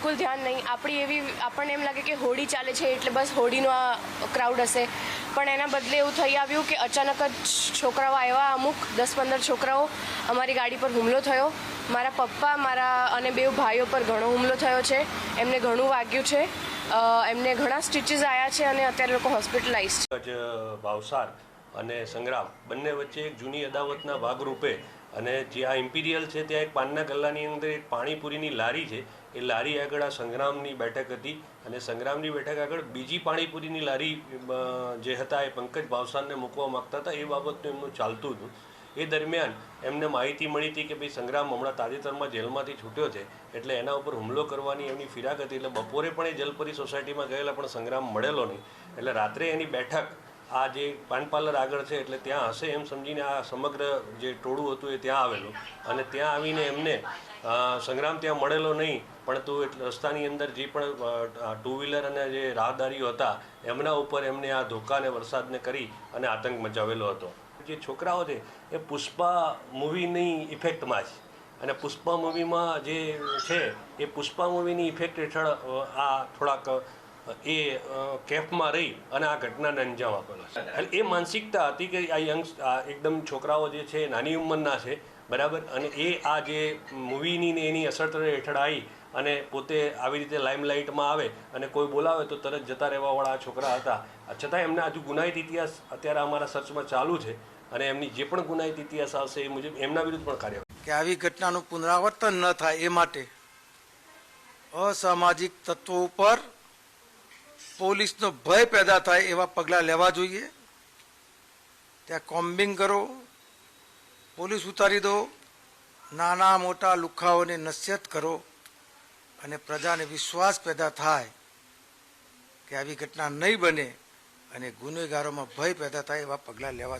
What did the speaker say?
બિલકુલ ધ્યાન નહીં. આપણી એવી આપણને એમ લાગે કે હોડી ચાલે છે એટલે બસ હોડીનો આ ક્રાઉડ હશે. પણ એના બદલે એવું થઈ આવ્યું કે અચાનક જ છોકરાઓ આવ્યા અમુક, દસ પંદર છોકરાઓ અમારી ગાડી પર હુમલો થયો. મારા પપ્પા, મારા અને બે ભાઈઓ પર ઘણો હુમલો થયો છે. એમને ઘણું વાગ્યું છે. એમને ઘણા સ્ટિચીસ આવ્યા છે અને અત્યારે લોકો હોસ્પિટલાઇઝ છે. ભાવસાર અને સંગ્રામ, બંને વચ્ચે એક જૂની અદાવતના ભાગરૂપે અને જે આ ઇમ્પિરિયલ છે ત્યાં એક પાનના ગલ્લાની અંદર એક પાણીપુરીની લારી છે. એ લારી આગળ આ સંગ્રામની બેઠક હતી અને સંગ્રામની બેઠક આગળ બીજી પાણીપુરીની લારી જે હતા એ પંકજ ભાવસારને મૂકવા માગતા હતા. એ બાબતનું એમનું ચાલતું હતું. એ દરમિયાન એમને માહિતી મળી હતી કે ભાઈ સંગ્રામ હમણાં તાજેતરમાં જેલમાંથી છૂટ્યો છે એટલે એના ઉપર હુમલો કરવાની એમની ફિરાક હતી. એટલે બપોરે પણ એ જલપરી સોસાયટીમાં ગયેલા પણ સંગ્રામ મળેલો નહીં. એટલે રાત્રે એની બેઠક આ જે પાન પાર્લર આગળ છે એટલે ત્યાં હશે એમ સમજીને આ સમગ્ર જે ટોળું હતું એ ત્યાં આવેલું. અને ત્યાં આવીને એમને સંગ્રામ ત્યાં મળેલો નહીં, પણ તો રસ્તાની અંદર જે પણ ટુ વ્હીલર અને જે રાહદારીઓ હતા, એમના ઉપર એમને આ ધોકાને વરસાદને કરી અને આતંક મચાવેલો હતો. જે છોકરાઓ છે, એ પુષ્પા મૂવીની ઇફેક્ટમાં છે અને પુષ્પા મૂવીમાં જે છે, એ પુષ્પા મૂવીની ઇફેક્ટ હેઠળ આ થોડાક એ કેફમાં રહી અને આ ઘટનાને અંજામ આપેલો છે. એટલે એ માનસિકતા હતી કે આ યંગ એકદમ છોકરાઓ જે છે એ નાની ઉંમરના છે બરાબર? અને એ આ જે મૂવીની ને એની અસર હેઠળ આવી અને પોતે આવી રીતે લાઇમલાઇટમાં આવે અને કોઈ બોલાવે તો તરત જતા રહેવાવાળા આ છોકરા હતા. છતાં એમના હજુ ગુનાહિત ઇતિહાસ અત્યારે અમારા સર્ચમાં ચાલુ છે અને એમની જે પણ ગુનાહિત ઇતિહાસ આવશે એ મુજબ એમના વિરુદ્ધ પણ કાર્ય કે આવી ઘટનાનું પુનરાવર્તન ન થાય એ માટે અસામાજિક તત્વો ઉપર પોલીસનો ભય પેદા થાય એવા પગલાં લેવા જોઈએ. ત્યાં કોમ્બિંગ કરો, પોલીસ ઉતારી દો, નાના મોટા લુખાઓને નસીહત કરો અને પ્રજાને વિશ્વાસ પેદા થાય કે આવી ઘટના નહીં બને અને ગુનેગારોમાં ભય પેદા થાય એવા પગલાં લેવા